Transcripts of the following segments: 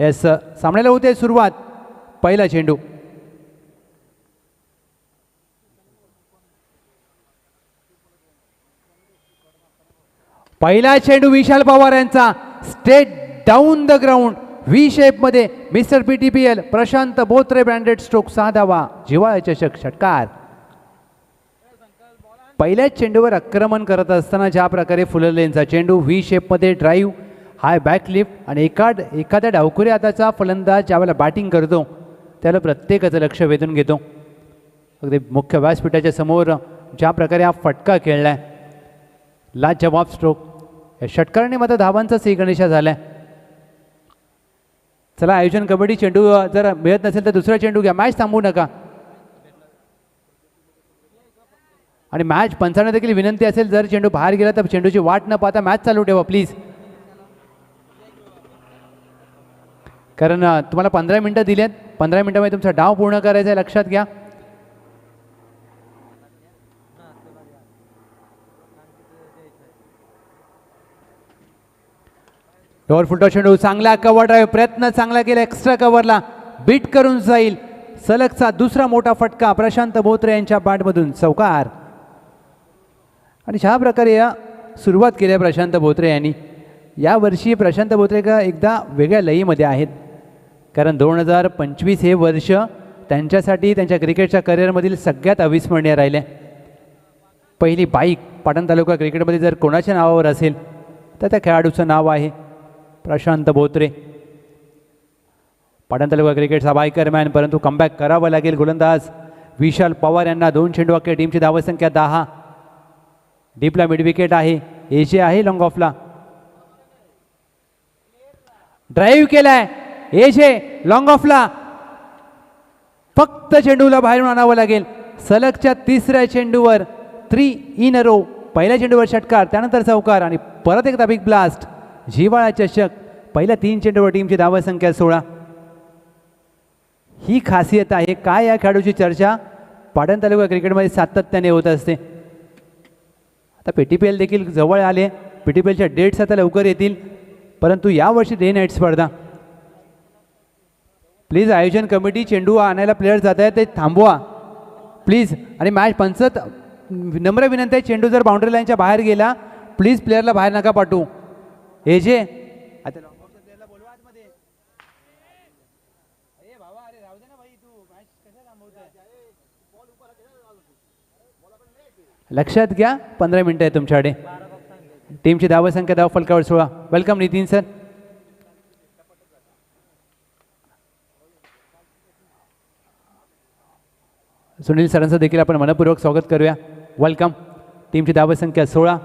Yes सामन्याला होते सुरुवात. पहिला चेंडू. पहिला चेंडू विशाल पवार यांचा. Straight down the ground V शेपमध्ये mister P T P L Prashant Botre branded stroke सहा धावा जिवाळा चषक षटकार. पहिल्याच चेंडूवर आक्रमण करत असताना ज्या प्रकारे फुलरलेनचा चेंडू व्ही शेपमध्ये ड्राईव्ह हाय बॅकलिफ्ट आणि एका एखाद्या डावखुऱ्या हाताचा फलंदाज ज्यावेळेला बॅटिंग करतो त्याला प्रत्येकाचं लक्ष वेधून घेतो. अगदी मुख्य व्यासपीठाच्या समोर ज्या प्रकारे हा फटका खेळला आहे ला जवाब स्ट्रोक या षटकाराने मात्र धावांचा सी गणेशा झालाय. चला आयोजन कबड्डी चेंडू जर मिळत नसेल तर दुसरा चेंडू घ्या. मॅच थांबवू नका. आणि मॅच पंचांना देखील विनंती असेल जर चेंडू बाहेर गेला तर चेंडूची वाट न पाहता मॅच चालू ठेवा प्लीज. कारण तुम्हाला पंधरा मिनटं दिली आहेत पंधरा मिनटामध्ये तुमचा डाव पूर्ण करायचा आहे लक्षात घ्या. डोर फुटो चेंडू चांगला कव्हर ड्राईव्ह प्रयत्न चांगला केला एक्स्ट्रा कव्हरला बीट करून जाईल. सलगचा दुसरा मोठा फटका प्रशांत बोत्रे यांच्या पाठमधून चौकार. आणि ज्या प्रकारे या सुरुवात केली आहे प्रशांत बोत्रे यांनी. यावर्षी प्रशांत बोत्रे का एकदा वेगळ्या लईमध्ये आहेत. कारण दोन हजार पंचवीस हे वर्ष त्यांच्यासाठी त्यांच्या क्रिकेटच्या करिअरमधील सगळ्यात अविस्मरणीय राहिले. पहिली बाईक पाटण तालुका क्रिकेटमध्ये जर कोणाच्या नावावर असेल तर त्या खेळाडूचं नाव आहे प्रशांत बोत्रे. पाटण तालुका क्रिकेटचा बायकरमॅन परंतु कमबॅक करावं लागेल गोलंदाज विशाल पवार यांना दोन चेंडू टीमची धावसंख्या दहा. डीपला मिडविकेट आहे ए आहे लॉंग ऑफला ड्राईव्ह केलाय. ए जे लॉंग ऑफला फक्त चेंडूला बाहेरून आणावं लागेल. सलगच्या तिसऱ्या चेंडूवर थ्री इन रो पहिल्या चेंडूवर षटकार त्यानंतर चौकार आणि परत एकदा बिग ब्लास्ट जिवाळा चषक. पहिल्या तीन चेंडूवर टीमची धावसंख्या सोळा. ही खासियत आहे. काय या खेळाडूची चर्चा? पाटण तालुका क्रिकेटमध्ये सातत्याने होत असते. आता पी टी पी एल देखील जवळ आले. पी टी पी एलच्या डेट्स आता लवकर येतील. परंतु यावर्षी डे नाईट स्पर्धा. प्लीज आयोजन कमिटी चेंडू आणायला प्लेयर जात आहेत ते थांबवा. प्लीज आणि मॅच पंचत नम्र विनंती आहे चेंडू जर बाउंड्री लाईनच्या बाहेर गेला प्लीज प्लेअरला बाहेर नका पाठवू. हे जे आता ए भावा, अरे राहू लक्षात घ्या पंधरा मिनटं आहे तुमच्याकडे. टीमची धावसंख्या धाव फलकावर सोळा वेलकम नितीन सर सुनील सरांचं देखील आपण मनपूर्वक स्वागत करूया. वेलकम टीमची धावसंख्या सोळा.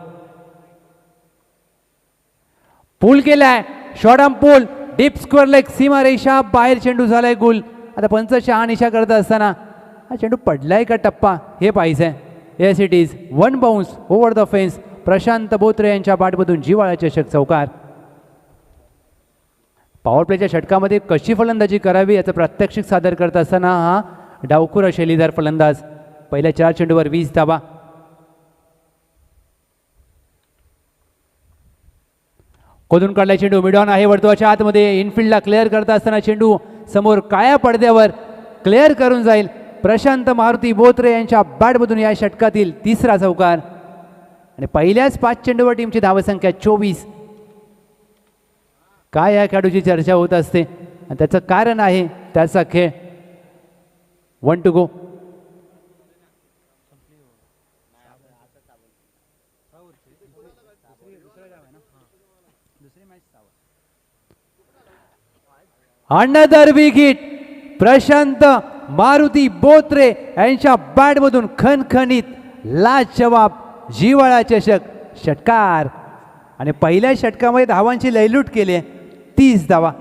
पूल केलाय. Short arm pull deep square leg सीमा रेषा बाहेर चेंडू झालाय गुल. आता पंच शहा निशा करत असताना हा चेंडू पडलाय का टप्पा? हे पाहिजे yes it is one bounce over the fence Prashant Botre यांच्या बाटमधून जिवाळा चषक चौकार. पॉवर प्लेच्या षटकामध्ये कशी फलंदाजी करावी याचं प्रात्यक्षिक सादर करत असताना हा डावखुरा शैलीदार फलंदाज. पहिल्या चार चेंडूवर वीस धावा. खोदून काढला चेंडू. मिडॉन आहे वर्तुळाच्या आतमध्ये. इनफिल्डला क्लिअर करत असताना चेंडू समोर काळ्या पडद्यावर क्लिअर करून जाईल. प्रशांत मारुती बोत्रे यांच्या बॅटमधून या षटकातील तिसरा चौकार. आणि पहिल्याच पाच चेंडूवर टीमची धावसंख्या चोवीस. काय या खेळाडूची चर्चा होत असते. आणि त्याचं कारण आहे त्याचा खेळ. One two go another wicket Prashant Maruti Botre यांच्या बॅटमधून खणखणीत लाज जवाब जिवाळा चषक षटकार. आणि पहिल्या षटकामध्ये धावांची लयलूट केली आहे. तीस धावा.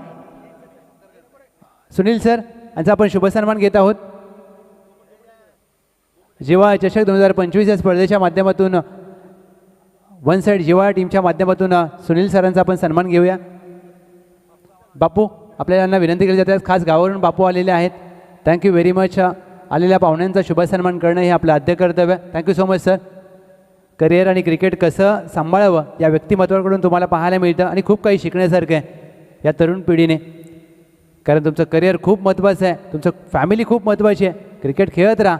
सुनील सर यांचा आपण शुभसन्मान घेत आहोत. जिवा चषक दोन हजार पंचवीस या स्पर्धेच्या माध्यमातून वन साईड जिवा टीमच्या माध्यमातून सुनील सरांचा आपण सन्मान घेऊया. बापू आपल्याला यांना विनंती केली जाते. खास गावावरून बापू आलेले आहेत. थँक्यू व्हेरी मच आलेल्या पाहुण्यांचा शुभसन्मान करणं हे आपलं आद्य कर्तव्य. Thank you so much sir career आणि क्रिकेट कसं सांभाळावं या व्यक्तिमत्वाकडून तुम्हाला पाहायला मिळतं आणि खूप काही शिकण्यासारखं आहे या तरुण पिढीने. कारण तुमचं करिअर खूप महत्त्वाचं आहे. तुमचं फॅमिली खूप महत्त्वाची आहे. क्रिकेट खेळत राहा.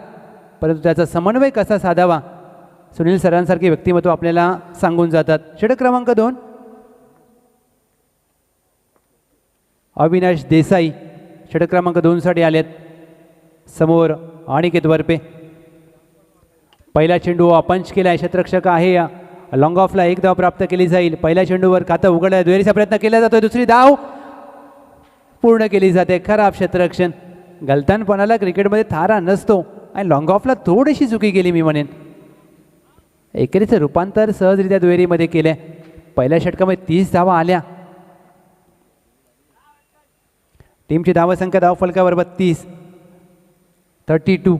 परंतु त्याचा समन्वय कसा साधावा? सुनील सरांसारखे व्यक्तिमत्व आपल्याला सांगून जातात. षटक क्रमांक दोन. अविनाश देसाई. षटक क्रमांक दोनसाठी आलेत. समोर अनिकेत वरपे. पहिला चेंडू अपंच केला आहे. क्षेत्ररक्षक आहे लॉंग ऑफला एक धाव प्राप्त केली जाईल. पहिल्या चेंडूवर खातं उघडलं दुहेरीचा प्रयत्न केला जातोय. दुसरी धाव पूर्ण केली जाते. खराब क्षेत्ररक्षण गलतानपणाला क्रिकेटमध्ये थारा नसतो. आणि लॉंग ऑफला थोडीशी चुकी केली मी म्हणेन. एकेरीचं रूपांतर सहजरित्या दुहेरीमध्ये केलं पहिल्या षटकामध्ये तीस धावा आल्या. टीमची धावसंख्या धाव फलकावर बत्तीस. थर्टी टू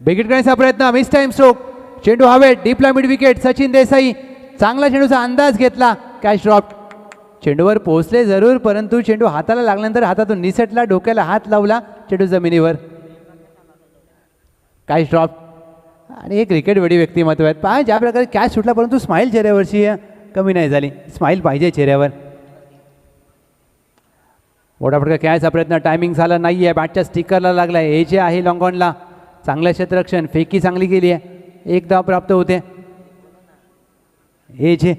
बिगिट करण्याचा प्रयत्न मिस टाइम स्ट्रोक चेंडू हवेत डीपला मिड विकेट सचिन देसाई चांगला चेंडूचा अंदाज घेतला. कॅश ड्रॉप चेंडूवर पोहोचले जरूर परंतु चेंडू हाताला लागल्यानंतर हातातून निसटला डोक्याला हात लावला चेंडू जमिनीवर. काय ड्रॉप आणि एक क्रिकेटवेळी व्यक्तिमत्व आहेत. पहा ज्या प्रकारे कॅच सुटला परंतु स्माईल चेहऱ्यावरची कमी नाही झाली. स्माईल पाहिजे चेहऱ्यावर. मोठा फटका खेळायचा प्रयत्न टायमिंग झाला नाही आहे बॅटच्या स्टिकरला लागला आहे हे जे आहे लॉंगॉनला चांगलं क्षेत्ररक्षण. फेकी चांगली केली आहे. एक धाव प्राप्त होते. हे जे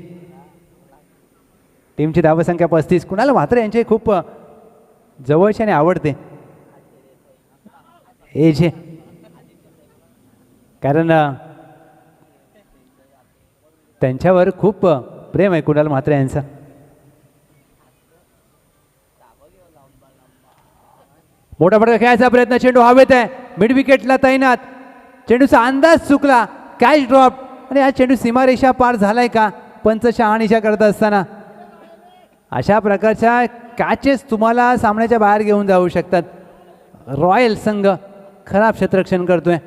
टीमची धावसंख्या पस्तीस. कुणाला मात्र यांचे खूप जवळचे आणि आवडते. हे जे. कारण त्यांच्यावर खूप प्रेम आहे कुणाल म्हात्रे यांचं. मोठा फटका खेळायचा प्रयत्न चेंडू हवेत आहे. मिड विकेटला तैनात. चेंडूचा अंदाज चुकला. कॅच ड्रॉप आणि हा चेंडू सीमारेषा पार झालाय का? पंच शहानिशा करत असताना. अशा प्रकारच्या कॅचेस तुम्हाला सामन्याच्या बाहेर घेऊन जाऊ शकतात. रॉयल संघ खराब क्षेत्ररक्षण करतोय.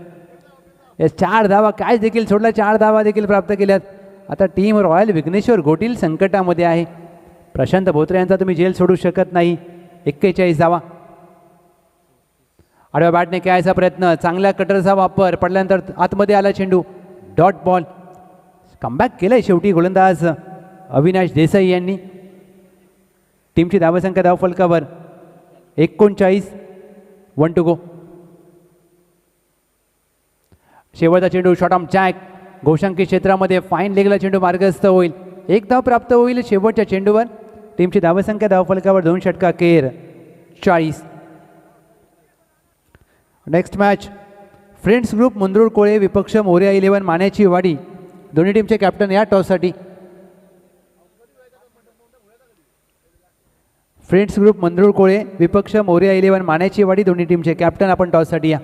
या चार धावा कॅच देखील सोडला? चार धावा देखील प्राप्त केल्यात. आता टीम रॉयल विघ्नेश्वर गोटील संकटामध्ये आहे. प्रशांत भोत्रे यांचा तुम्ही जेल सोडू शकत नाही. एक्केचाळीस धावा. आडव्या बॅटने खेळायचा प्रयत्न. चांगल्या कटरचा वापर. पडल्यानंतर आतमध्ये आला चेंडू. डॉट बॉल कमबॅक केलंय शेवटी गोलंदाज अविनाश देसाई यांनी. टीमची धावसंख्या धाव फलकावर एकोणचाळीस. वन टू गो शेवटचा चेंडू शॉट ऑम चॅक घोषांकी क्षेत्रामध्ये फाईन लेगला चेंडू मार्गस्थ होईल. एक धाव प्राप्त होईल शेवटच्या चेंडूवर. टीमची धावसंख्या धाव फलकावर दोन षटका केर चाळीस. Next match friends group Mundrul Kole विपक्ष मोर्या इलेव्हन मान्याची वाडी. दोन्ही टीमचे कॅप्टन या टॉससाठी फ्रेंड्स ग्रुप मंदरूळ कोळे विपक्ष मोर्या इलेव्हन मान्याची वाडी दोन्ही टीमचे कॅप्टन आपण टॉससाठी या.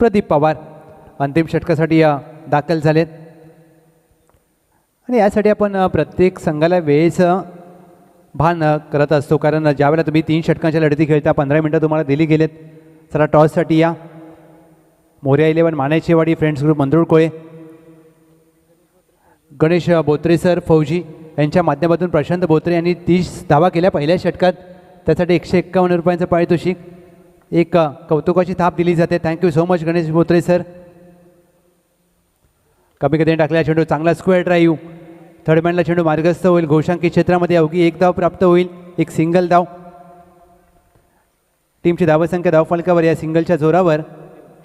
प्रदीप पवार अंतिम षटकासाठी दाखल झालेत. आणि यासाठी आपण प्रत्येक संघाला वेळेचं भान करत असतो. कारण ज्यावेळेला तुम्ही तीन षटकांच्या लढती खेळता पंधरा मिनटं तुम्हाला दिली गेलेत. चला टॉससाठी या. Morya eleven Manechewadi friends group Mandrul Kole Ganesh Botre sir फौजी यांच्या माध्यमातून प्रशांत बोत्रे यांनी तीस धावा केल्या पहिल्या षटकात. त्यासाठी एकशे एक्कावन्न रुपयांचं पारितोषिक. एक कौतुकाची थाप दिली जाते. Thank you so much Ganesh Botre sir कमी कधी टाकलेला चेंडू चांगला स्क्वेअर ड्राईव्ह थर्ड मॅनला चेंडू मार्गस्थ होईल. घोषांकी क्षेत्रामध्ये अवघी एक धाव प्राप्त होईल. एक सिंगल धाव. टीमची धावसंख्या धावफलकावर या सिंगलच्या जोरावर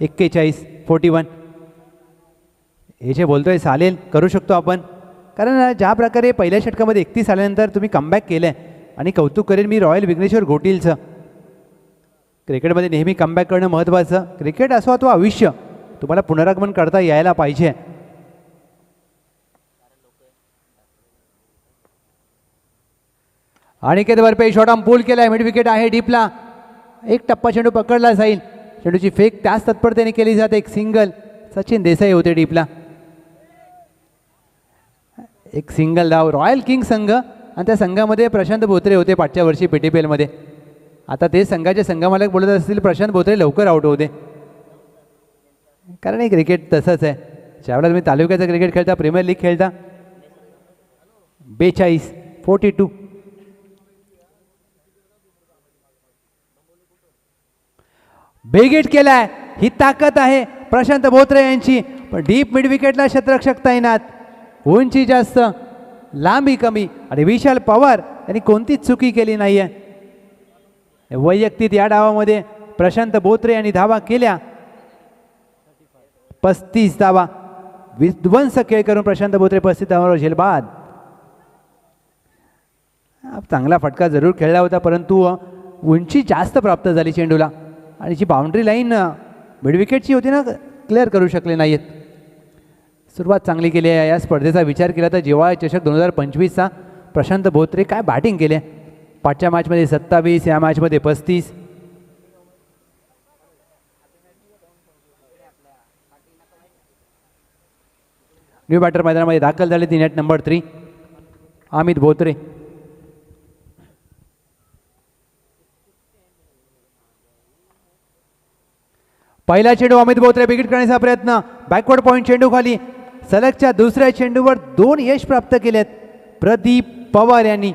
एक्केचाळीस फोर्टी वन हे जे बोलतोय चालेल करू शकतो आपण. कारण ज्या प्रकारे पहिल्या षटकामध्ये एकतीस आल्यानंतर तुम्ही कमबॅक केलं आहे आणि कौतुक करेन मी रॉयल विघ्नेश्वर गोटीलचं क्रिकेटमध्ये नेहमी कमबॅक करणं महत्त्वाचं क्रिकेट असो अथवा आयुष्य तुम्हाला पुनरागमन करता यायला पाहिजे. Aniket Varpe shot on pull केलाय मिड विकेट आहे डीपला एक टप्पा चेंडू पकडला जाईल. चेंडूची फेक त्याच तत्परतेने केली जाते एक सिंगल सचिन देसाई होते डीपला एक सिंगल धाव रॉयल किंग संघ. आणि त्या संघामध्ये प्रशांत बोत्रे होते पाठच्या वर्षी पी टी पी एलमध्ये आता ते संघाचे संघमालक बोलत असतील प्रशांत बोत्रे लवकर आउट होते कारण हे क्रिकेट तसंच आहे. ज्यावेळेला तुम्ही तालुक्याचं क्रिकेट खेळता प्रीमियर लीग खेळता बेचाळीस फोर्टी टू बेगेट केलाय. ही ताकद आहे प्रशांत बोत्रे यांची. पण डीप मिड विकेटला शतरक्षक तैनात. उंची जास्त लांबी कमी. आणि विशाल पवार यांनी कोणतीच चुकी केली नाही आहे वैयक्तिक या डावामध्ये प्रशांत बोत्रे यांनी धावा केल्या. पस्तीस धावा. विध्वंस खेळ करून प्रशांत बोत्रे पस्तीस धावावर झेलबाद. चांगला फटका जरूर खेळला होता परंतु उंची जास्त प्राप्त झाली चेंडूला. आणि जी बाउंड्री लाईन मिडविकेटची होती ना क्लिअर करू शकले नाहीत. सुरुवात चांगली केली आहे. या स्पर्धेचा विचार केला तर जेव्हा चषक दोन हजार पंचवीसचा प्रशांत बोत्रे काय बॅटिंग केले? पाचच्या मॅचमध्ये सत्तावीस या मॅचमध्ये पस्तीस. न्यू बॅटर मैदानामध्ये दाखल झाले ती net number three Amit Botre. पहिला चेंडू अमित बोत्रे बिगिट करण्याचा प्रयत्न. बॅकवर्ड पॉईंट चेंडू खाली. सलगच्या दुसऱ्या चेंडूवर दोन यश प्राप्त केलेत. प्रदीप पवार यांनी.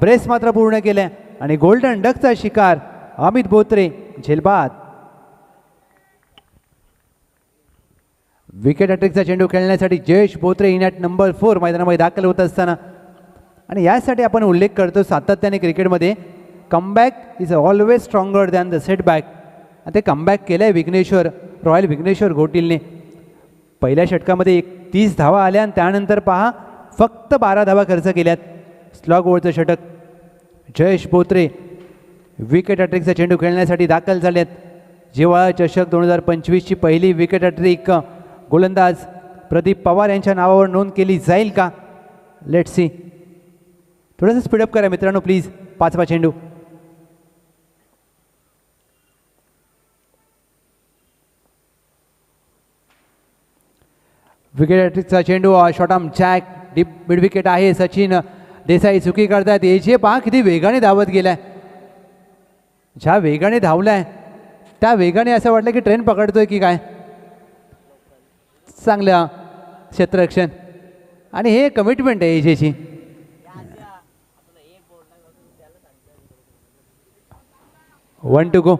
ब्रेस मात्र पूर्ण केल्या आणि गोल्डन डकचा शिकार अमित बोत्रे झेलबाद. विकेट अटेकचा चेंडू खेळण्यासाठी Jayesh Botre in at number four मैदानामध्ये दाखल होत असताना. आणि यासाठी आपण उल्लेख करतो सातत्याने क्रिकेटमध्ये comeback is always stronger than the setback. आणि ते कमबॅक केलं आहे विघ्नेश्वर रॉयल विघ्नेश्वर घोटीलने पहिल्या षटकामध्ये एक तीस धावा आल्या आणि त्यानंतर पहा फक्त बारा धावा खर्च केल्यात. स्लॉग ओव्हरचं षटक. जयेश बोत्रे विकेट अट्रिकचा चेंडू खेळण्यासाठी दाखल झालेत. जिवाळा चषक दोन हजार पंचवीसची पहिली विकेट अट्रिक गोलंदाज प्रदीप पवार यांच्या नावावर नोंद केली जाईल का? लेट सी थोडंसं स्पीडअप करा मित्रांनो प्लीज पाचवा चेंडू. विकेट अट्रिकचा चेंडू short arm jack deep mid wicket आहे सचिन. देसाई चुकी करतायत. एजे पहा किती वेगाने धावत गेलाय. ज्या वेगाने धावलाय त्या वेगाने असं वाटलं की ट्रेन पकडतोय की काय? चांगलं क्षेत्ररक्षण. आणि हे कमिटमेंट आहे एजेची वन टू गो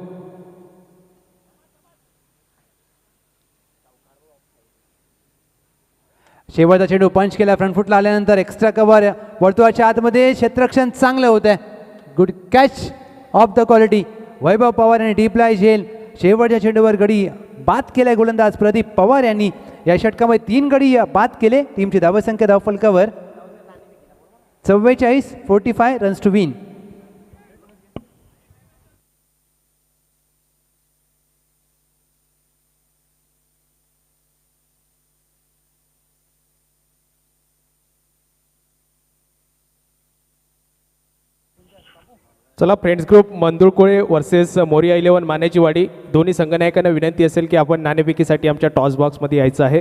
शेवटचा चेंडू पंच केला. फ्रंट फुटला आल्यानंतर एक्स्ट्रा कव्हर वर्तुळाच्या आतमध्ये क्षेत्ररक्षण चांगलं होत आहे good catch of the quality Vaibhav Pawar यांनी डीपलाय झेल. शेवटच्या चेंडूवर गडी बाद केलाय गोलंदाज प्रदीप पवार यांनी. या षटकामध्ये तीन गडी बाद केले. टीमची धावसंख्या धावफलकावर चव्वेचाळीस forty five runs to win चला friends group Mandulkole versus Moriya eleven Manyachi Wadi दोन्ही संघनायकांना विनंती असेल की आपण नाणेफेकीसाठी आमच्या टॉस बॉक्समध्ये यायचं आहे.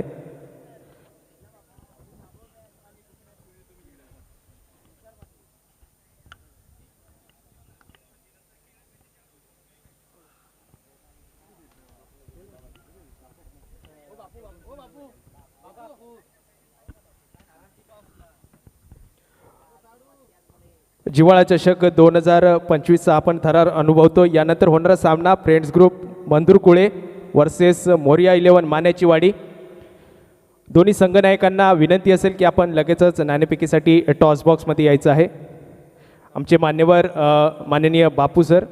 जिवाळा चषक दोन हजार पंचवीसचा आपण थरार अनुभवतो. यानंतर होणारा सामना friends group Mandurkule versus Moriya eleven Manyachi Wadi दोन्ही संघनायकांना विनंती असेल की आपण लगेचच नाणेफेकीसाठी टॉस बॉक्समध्ये यायचं आहे. आमचे मान्यवर माननीय बापू सर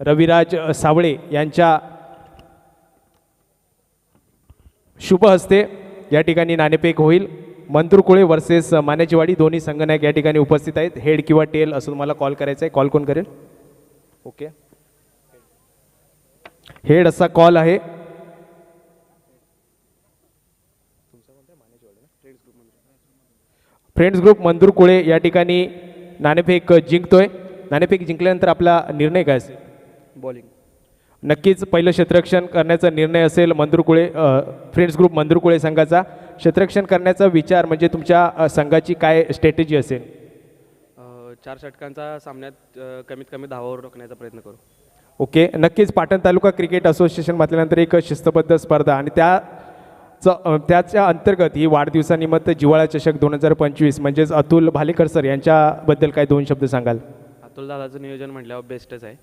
रविराज सावळे यांच्या शुभ हस्ते या ठिकाणी नाणेपेक होईल. मंतुरकुळे वर्सेस मान्याचीवाडी दोन्ही संघनायक या ठिकाणी उपस्थित आहेत. हेड किंवा टेल असं तुम्हाला कॉल करायचा आहे. कॉल कोण करेल? ओके हेड असा कॉल आहे. फ्रेंड्स ग्रुप मंदुरकुळे या ठिकाणी नाणेफेक जिंकतोय. नाणेफेक जिंकल्यानंतर आपला निर्णय काय असेल? बॉलिंग नक्कीच पहिलं क्षेत्ररक्षण करण्याचा निर्णय असेल मंदुरकुळे फ्रेंड्स ग्रुप मंदुरकुळे संघाचा. क्षेत्ररक्षण करण्याचा विचार म्हणजे तुमच्या संघाची काय स्ट्रॅटेजी असेल? चार षटकांचा सामन्यात कमीत कमी दहावर रोखण्याचा प्रयत्न करू. ओके नक्कीच पाटण तालुका क्रिकेट असोसिएशन म्हटल्यानंतर एक शिस्तबद्ध स्पर्धा आणि त्याचं अ, त्याच्या अंतर्गत ही वाढदिवसानिमित्त जिवाळा चषक दोन हजार पंचवीस म्हणजेच अतुल भालेकर सर यांच्याबद्दल काय दोन शब्द सांगाल? अतुल दादाचं नियोजन म्हटल्यावर बेस्टच आहे.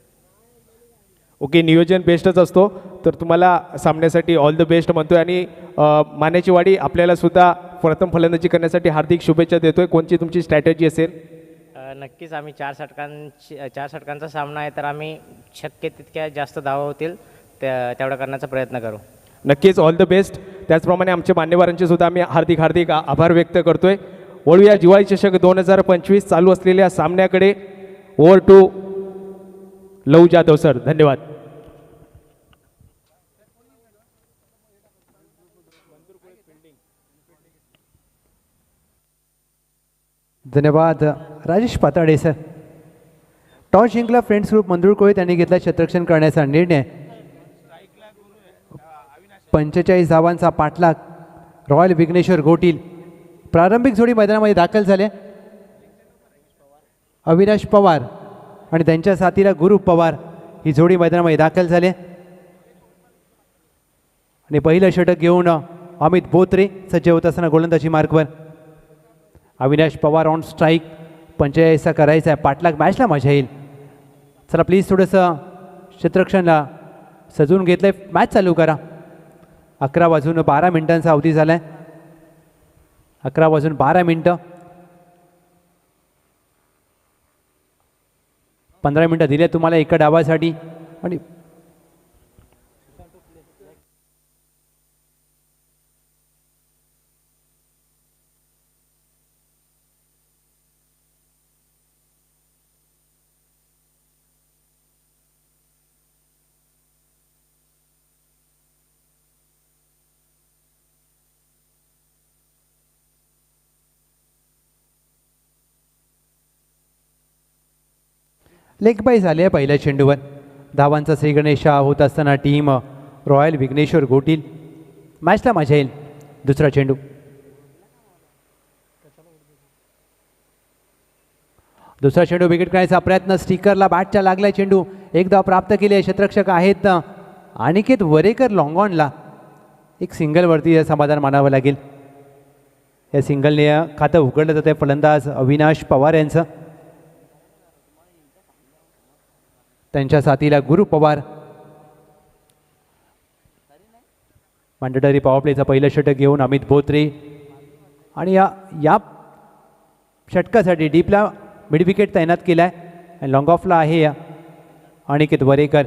ओके नियोजन बेस्टच असतो. तर तुम्हाला सामन्यासाठी ऑल द बेस्ट म्हणतोय आणि मान्याची वाडी आपल्याला सुद्धा प्रथम फलंदाजी करण्यासाठी हार्दिक शुभेच्छा देतोय. कोणची तुमची स्ट्रॅटेजी असेल? नक्कीच आम्ही चार षटकांची चार षटकांचा सामना आहे तर आम्ही शक्य तितक्या जास्त धावा होतील त्या तेवढा करण्याचा प्रयत्न करू. नक्कीच ऑल द बेस्ट त्याचप्रमाणे आमच्या मान्यवरांचे सुद्धा आम्ही हार्दिक हार्दिक आभार व्यक्त करतोय. वळूया जिवाळी चषक दोन हजार पंचवीस चालू असलेल्या सामन्याकडे. Over to Lav Jadhav sir धन्यवाद. धन्यवाद. राजेश पाताडे सर. टॉस जिंकला फ्रेंड्स ग्रुप. मंदुरकोळी त्यांनी घेतला क्षेत्ररक्षण करण्याचा निर्णय. पंचेचाळीस धावांचा पाठलाग. रॉयल विघ्नेश्वर गोटील. प्रारंभिक जोडी मैदानामध्ये दाखल झाले अविनाश पवार आणि त्यांच्या साथीला गुरु पवार ही जोडी मैदानामध्ये दाखल झाले. आणि पहिलं षटक घेऊन अमित बोत्रे सज्ज होत असताना गोलंदाजी मार्कवर अविनाश पवार ऑन स्ट्राईक पंचेचाळीसचा करायचा आहे. पाठलाग मॅचला मजा येईल. चला प्लीज थोडंसं क्षेत्रक्षणला सजवून घेतलं आहे मॅच चालू करा. अकरा वाजून बारा मिनिटांचा अवधी झाला आहे अकरा वाजून बारा मिनटं. पंधरा मिनटं दिले तुम्हाला एका डावासाठी. आणि लेग बाय झाले आहे पहिल्या चेंडूवर. धावांचा श्रीगणेशा होत असताना टीम रॉयल विघ्नेश्वर गोटील. मॅचला मजा येईल. दुसरा चेंडू. दुसरा चेंडू विकेट करण्याचा प्रयत्न. स्टिकरला बॅटच्या लागलाय चेंडू. एकदा प्राप्त केले क्षेत्ररक्षक आहेत अनिकेत वरेकर लॉंगॉनला एक सिंगलवरती समाधान मानावं लागेल. या सिंगलने खातं उघडलं जातं फलंदाज अविनाश पवार यांचं. त्यांच्या साथीला गुरु पवार. मॅन्डेटरी पॉवर पहिलं षटक घेऊन अमित बोत्रे आणि या या षटकासाठी डीपला मिड विकेट तैनात केला आहे लॉंग ऑफला आहे या. अनिकेत वरेकर.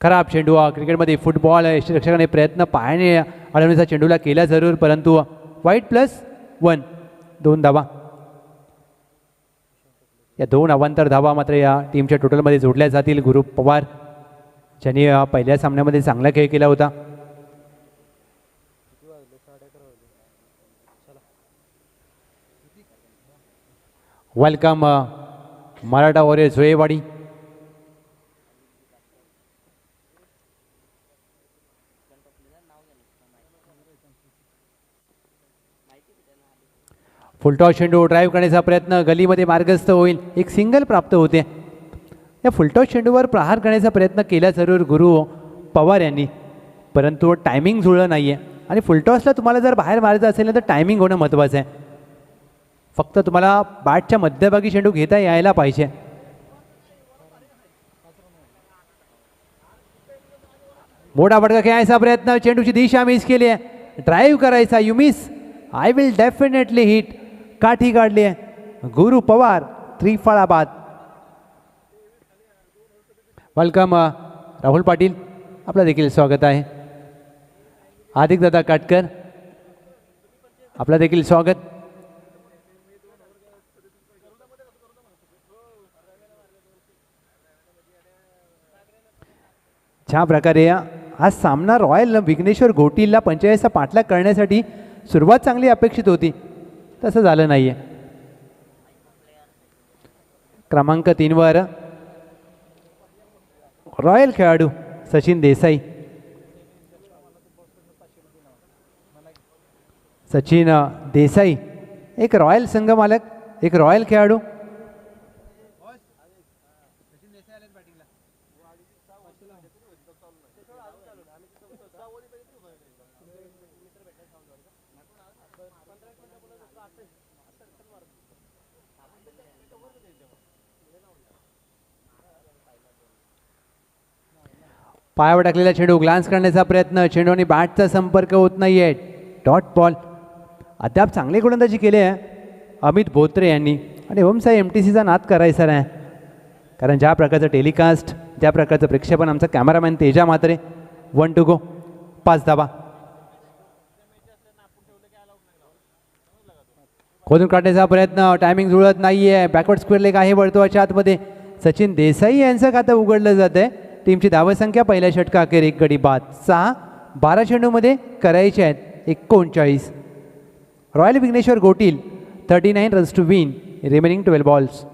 खराब चेंडू हा क्रिकेटमध्ये फुटबॉल रक्षकाने प्रयत्न पायाने अडवण्याचा चेंडूला केला जरूर परंतु वाईट प्लस वन दोन धावा. या दोन अवांतर धावा मात्र या टीमच्या टोटलमध्ये जोडल्या जातील. गुरु पवार ज्यांनी पहिल्या सामन्यामध्ये चांगला खेळ केला होता. Welcome Maratha warrior Zoyewadi full toss चेंडू ड्राईव्ह करण्याचा प्रयत्न गलीमध्ये मार्गस्थ होईल. एक सिंगल प्राप्त होते. या फुलटॉस चेंडूवर प्रहार करण्याचा प्रयत्न केला जरूर गुरु पवार यांनी. परंतु टायमिंग जुळलं नाही आहे आणि फुलटॉसला तुम्हाला जर बाहेर मारायचं असेल ना तर टायमिंग होणं महत्त्वाचं आहे. फक्त तुम्हाला बॅटच्या मध्यभागी चेंडू घेता यायला पाहिजे. मोठा फटका खेळायचा प्रयत्न. चेंडूची दिशा मिस केली आहे. ड्राईव्ह करायचा you miss I will definitely hit काठी काढली आहे. गुरु पवार त्रिफळाबाद. वेलकम राहुल पाटील. आपलं देखील स्वागत आहे. आदिकदादा दादा काटकर. आपलं देखील स्वागत. ज्या प्रकारे हा सामना रॉयल विघ्नेश्वर घोटीलला पंचेचाळीसचा पाठलाग करण्यासाठी सुरुवात चांगली अपेक्षित होती. तसं झालं नाही आहे क्रमांक तीनवर रॉयल खेळाडू सचिन देसाई. सचिन देसाई एक रॉयल संघ मालक एक रॉयल खेळाडू. पायावर टाकलेला चेंडू ग्लान्स करण्याचा प्रयत्न. चेंडू आणि बॅटचा संपर्क होत नाहीये. Dot ball. अद्याप चांगली गोलंदाजी केली आहे. अमित बोत्रे यांनी. आणि ओमसाई एम टी सीचा नाद करायचा नाही. कारण ज्या प्रकारचं टेलिकास्ट ज्या प्रकारचं प्रेक्षेपण आमचा cameraman Teja Matre one two go पाच धाबा खोदून काढण्याचा प्रयत्न टायमिंग जुळत नाही आहे बॅकवर्ड स्क्वेअर लेग आहे वर्तुळाच्या आतमध्ये. सचिन देसाई यांचं खातं उघडलं जात आहे टीमची धावसंख्या पहिल्या षटका अखेर एक गडी बाद. सहा बारा चेंडूमध्ये करायचे आहेत एकोणचाळीस. Royal Vighneshwar Gotil thirty nine runs to win remaining twelve balls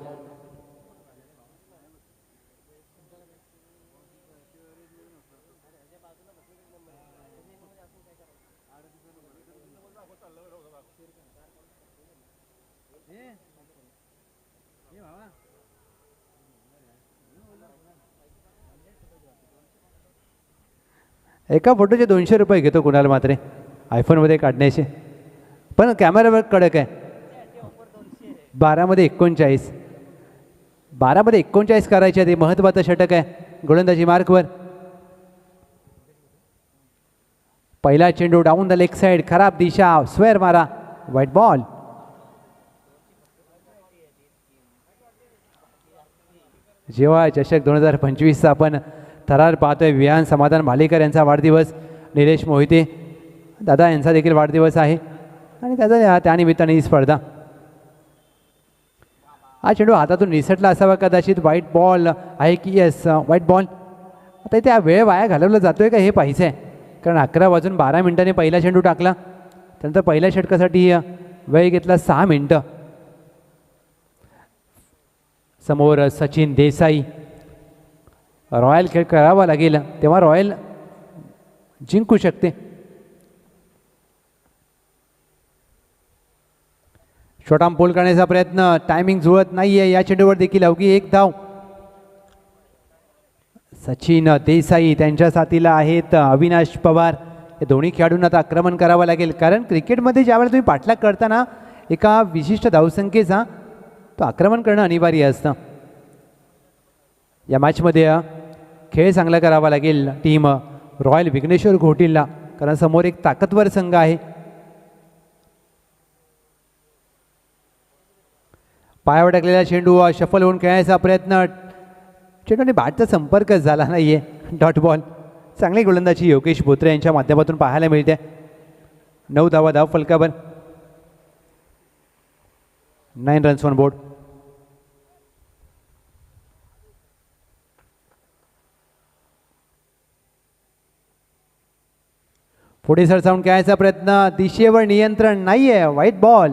एका फोटोचे दोनशे रुपये घेतो कुणाल मात्र. आयफोनमध्ये काढण्याचे. पण कॅमेरावर कडक आहे. बारामध्ये एकोणचाळीस. बारामध्ये एकोणचाळीस करायचे ते महत्त्वाचं षटक आहे. गोलंदाजी मार्कवर. पहिला चेंडू डाऊन द लेग साईड खराब दिशा. स्वेअर मारा. व्हाईट बॉल जेव्हा चषक दोन हजार पंचवीसचा आपण थरार पाहतोय विहान समाधान भालेकर यांचा वाढदिवस निलेश मोहिते दादा यांचा देखील वाढदिवस आहे. आणि त्याचा त्यानिमित्ताने ही स्पर्धा. हा चेंडू हातातून निसटला असावा कदाचित. व्हाईट बॉल आहे की येस व्हाईट बॉल आता इथे वेळ वाया घालवला जातोय का हे पाहिजे आहे कारण अकरा वाजून बारा मिनिटांनी पहिला चेंडू टाकला. त्यानंतर पहिल्या षटकासाठी वेळ घेतला सहा मिनटं. समोर सचिन देसाई. रॉयल खेळ करावा लागेल. तेव्हा रॉयल जिंकू शकते. छोटाम पोल करण्याचा प्रयत्न. टायमिंग जुळत नाहीये. या चेंडूवर देखील अवघी एक धाव. सचिन देसाई त्यांच्या साथीला आहेत अविनाश पवार. हे दोन्ही खेळाडूंना आता आक्रमण करावं लागेल. कारण क्रिकेटमध्ये ज्यावेळेला तुम्ही पाठलाग करताना एका विशिष्ट धावसंख्येचा तो आक्रमण करणं अनिवार्य असतं. या मॅचमध्ये खेळ चांगला करावा लागेल. टीम रॉयल विघ्नेश्वर घोटीलला कारण समोर एक ताकदवर संघ आहे. पायावर टाकलेला चेंडू शफल होऊन खेळण्याचा प्रयत्न. चेंडूने बॅटचा संपर्कच झाला नाही आहे डॉट बॉल. चांगली गोलंदाजी. योगेश बोत्रे यांच्या माध्यमातून पाहायला मिळते. नऊ धावा धाव फलकावर. नाईन रन्स ऑन बोर्ड पुढे सरसावून खेळायचा प्रयत्न. दिशेवर नियंत्रण नाही आहे वाईट बॉल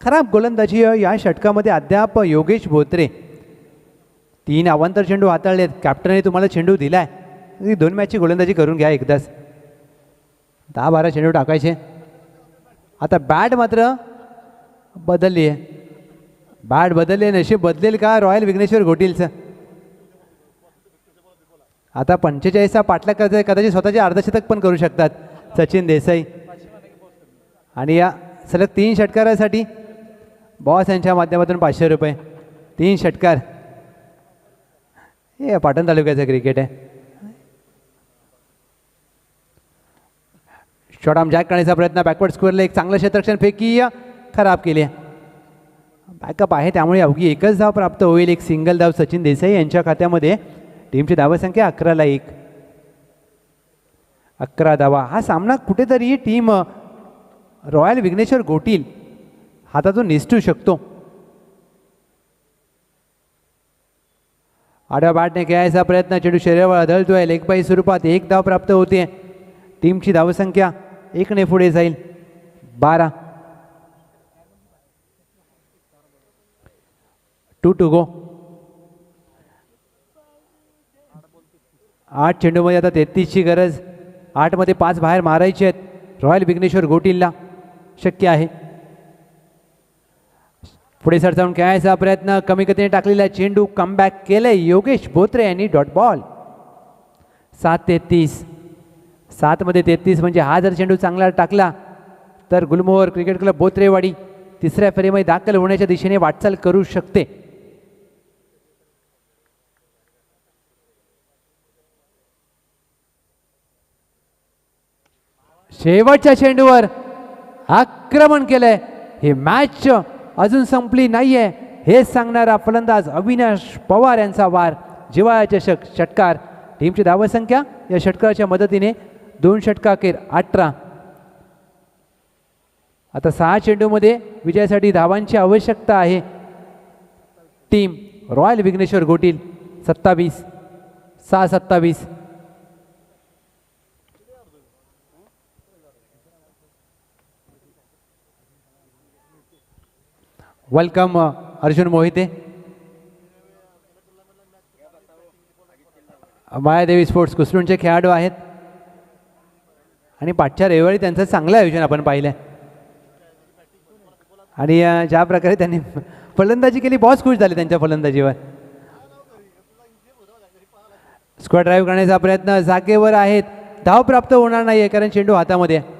खराब गोलंदाजी या षटकामध्ये अद्याप योगेश बोत्रे तीन अवांतर चेंडू हाताळलेत. कॅप्टनने तुम्हाला चेंडू दिलाय. ती दोन मॅचची गोलंदाजी करून घ्या एकदाच. दहा बारा चेंडू टाकायचे. आता बॅट मात्र बदलली आहे बॅट बदलली नशीब बदलेल का? रॉयल विघ्नेश्वर घोटीलचं. आता पंचेचाळीसचा पाठलाग करायचा कदाचित स्वतःचे अर्धशतक पण करू शकतात. सचिन देसाई. आणि या सलग तीन षटकारासाठी बॉस यांच्या माध्यमातून पाचशे रुपये. तीन षटकार. हे पाटण तालुक्याचं क्रिकेट आहे. शॉर्ट आर्म जॅक करण्याचा प्रयत्न बॅकवर्ड स्क्वेअरला एक चांगलं क्षेत्रक्षण फेकी खराब केली आहे. बॅकअप आहे त्यामुळे अवघी एकच धाव प्राप्त होईल. एक सिंगल धाव सचिन देसाई यांच्या खात्यामध्ये. टीमची धावसंख्या अकराला एक. अकरा धावा. हा सामना कुठेतरी टीम रॉयल विघ्नेश्वर गोटील हातातून निसटू शकतो. आडव्या बाटने खेळायचा प्रयत्न चेडू शरीरावर आढळतोय लेगबाई स्वरूपात एक धाव प्राप्त होते. टीमची धावसंख्या एकने पुढे जाईल. बारा. To to go. आठ चेंडूमध्ये आता तेहतीसची गरज. आठमध्ये पाच बाहेर मारायचे आहेत. रॉयल विघ्नेश्वर गोटीलला शक्य आहे. पुढे सरसावून खेळायचा प्रयत्न. कमी गतीने टाकलेला चेंडू कमबॅक केलंय. योगेश बोत्रे यांनी डॉट बॉल सात तेहतीस. सातमध्ये तेहतीस म्हणजे हा जर चेंडू चांगला टाकला तर गुलमोहर क्रिकेट क्लब बोत्रेवाडी तिसऱ्या फेरीमध्ये दाखल होण्याच्या दिशेने वाटचाल करू शकते. शेवटच्या चेंडूवर आक्रमण केलंय. हे मॅच अजून संपली नाहीये. हेच सांगणारा फलंदाज अविनाश पवार यांचा वार. जिवाळा चषक षटकार. टीमची धावसंख्या या षटकाराच्या मदतीने दोन षटकाखेर अठरा. आता सहा चेंडूमध्ये विजयासाठी धावांची आवश्यकता आहे. टीम रॉयल विघ्नेश्वर गोटील सत्तावीस. सहा सत्तावीस. वेलकम अर्जुन मोहिते मायादेवी स्पोर्ट्स कुसरूनचे खेळाडू आहेत. आणि पाठच्या रविवारी त्यांचं चांगलं आयोजन आपण पाहिलं आणि ज्या प्रकारे त्यांनी फलंदाजी केली बॉस खुश झाले त्यांच्या फलंदाजीवर. स्क्वॉड ड्राईव्ह करण्याचा प्रयत्न जागेवर आहेत. धाव प्राप्त होणार नाही आहे कारण चेंडू हातामध्ये आहे.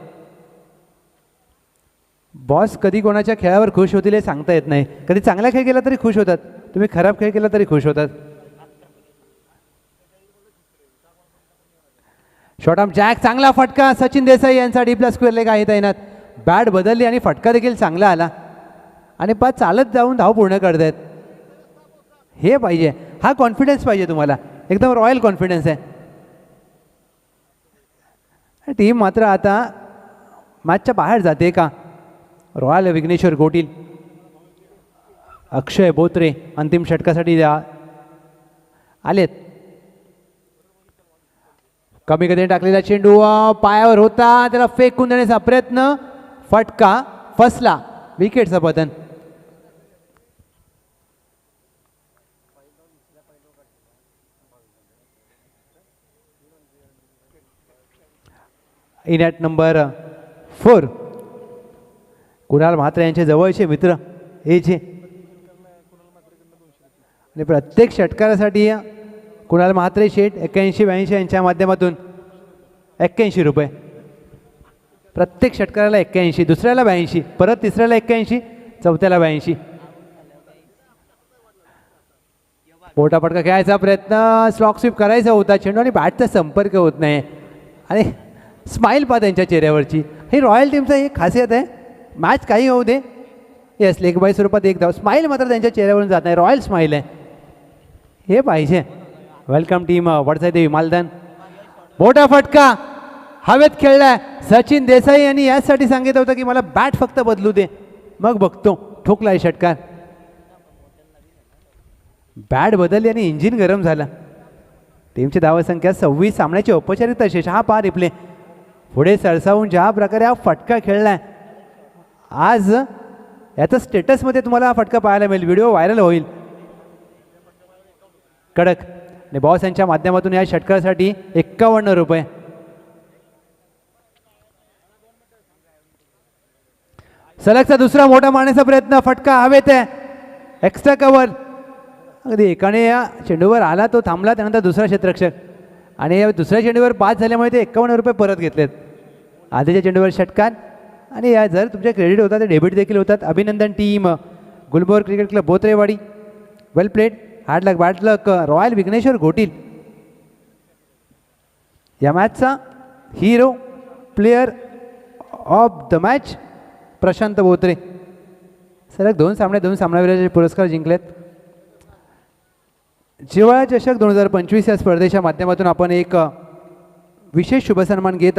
बॉस कधी कोणाच्या खेळावर खुश होतील हे सांगता येत नाही. कधी चांगला खेळ केला तरी खुश होतात. तुम्ही खराब खेळ केला तरी खुश होतात. शॉर्ट आर्म जॅक चांगला फटका. सचिन देसाई यांचा डीपला स्क्वेअर लेग आहे तैनात. बॅट बदलली आणि फटका देखील चांगला आला. आणि पाच चालत जाऊन धाव पूर्ण करतायत. हे पाहिजे. हा कॉन्फिडन्स पाहिजे तुम्हाला. एकदम रॉयल कॉन्फिडन्स आहे. टीम मात्र आता मॅचच्या बाहेर जाते का? रॉयल विघ्नेश्वर गोटील. अक्षय बोत्रे अंतिम षटकासाठी द्या. आलेत. कमी गतीने टाकलेला चेंडू पायावर होता. त्याला फेकून देण्याचा प्रयत्न. फटका फसला. विकेटचं पतन in at number four. Kunal Mhatre यांचे जवळचे मित्र हे जे. आणि प्रत्येक षटकारासाठी कुणाल म्हात्रे शेठ एक्क्याऐंशी ब्याऐंशी यांच्या माध्यमातून एक्क्याऐंशी रुपये. प्रत्येक षटकाराला एक्क्याऐंशी दुसऱ्याला ब्याऐंशी परत तिसऱ्याला एक्क्याऐंशी चौथ्याला ब्याऐंशी. पोटापटका खेळायचा प्रयत्न स्लॉक स्वीप करायचा होता चेंडू आणि बॅटचा संपर्क होत नाही. आणि स्माईल पहा त्यांच्या चेहऱ्यावरची. ही रॉयल टीमचं एक खासियत आहे मॅच काही होऊ दे. येस लेग बाय स्वरूपात एक धाव. स्माईल मात्र त्यांच्या चेहऱ्यावरून जात नाही. रॉयल स्माईल आहे. हे पाहिजे. वेलकम टीम uh, वडसाई देवी मालदान. मोठा फटका. हवेत खेळलाय. सचिन देसाई यांनी याचसाठी सांगितलं होतं की मला बॅट फक्त बदलू दे. मग बघतो. ठोकलाय षटकार. बॅट बदलली आणि इंजिन गरम झालं. टीमची धावसंख्या सव्वीस सामन्याची औपचारिक तसेच. हा पा रिप्ले. पुढे सरसावून ज्या प्रकारे हा फटका खेळलाय आज याचं स्टेटसमध्ये तुम्हाला हा फटका पाहायला मिळेल. व्हिडिओ व्हायरल होईल. कडक. आणि बॉस यांच्या माध्यमातून या षटकासाठी एक्कावन्न रुपये. सलगचा दुसरा मोठा मारण्याचा प्रयत्न. फटका हवेत आहे. एक्स्ट्रा कवर अगदी एकाने या चेंडूवर आला तो थांबला त्यानंतर दुसरा क्षेत्ररक्षक. आणि या दुसऱ्या चेंडूवर पाच झाल्यामुळे ते एक्कावन्न रुपये परत घेतलेत. आधीच्या चेंडूवर षटकार. आणि या जर तुमच्या क्रेडिट होतात ते डेबिट देखील होतात. अभिनंदन team Gulbor cricket club Botrewadi. Well played hard luck bad luck royal Vighneshwar Ghotil या मॅचचा hero player of the match Prashant Botre सलग दोन सामने दोन सामन्याविरुद्धचे पुरस्कार जिंकलेत. जिवाळा चषक दोन हजार पंचवीस या स्पर्धेच्या माध्यमातून आपण एक विशेष शुभसन्मान घेत आहोत.